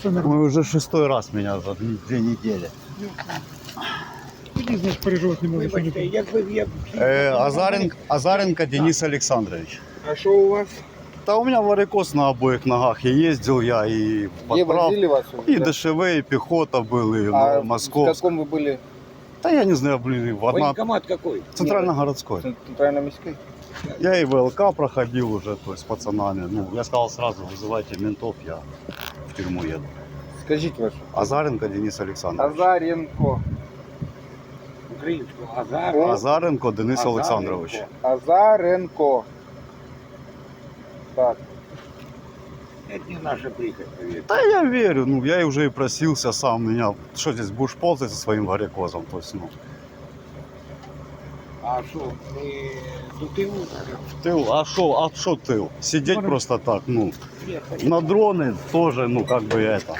Все нормально. Ой, уже шестой раз меня за две недели. Тоді, знаєш, переживати не можеш. Вибачте, як ви як Э, Азаренко, Азаренко Денис Александрович. А що у вас? Да у меня варикоз на обоих ногах. И ездил я и в Где подправ, возили вас? и Да. ДШВ, и пехота был, и А в Московск. каком вы были? Да я не знаю, блин, в одна... Военкомат какой? Центрально-городской. Центрально-міський? Я и ВЛК проходил уже, то есть с пацанами. Ну, я сказал сразу, вызывайте ментов, я тюрьму еду. Скажіть ваше. Азаренко Денис Александрович. Азаренко. Українську Азар. О. Азаренко Денис Азаренко. Олександрович. Азаренко. Так. Це не наша прихоть, повірте. Да я верю, ну я и уже и просился сам меня. Что здесь будешь ползать со своим варикозом? То есть, ну, А що, ми до тилу? тыл, а шо, а шо тыл? Сидеть просто так, ну, на дроны тоже, ну, как бы это.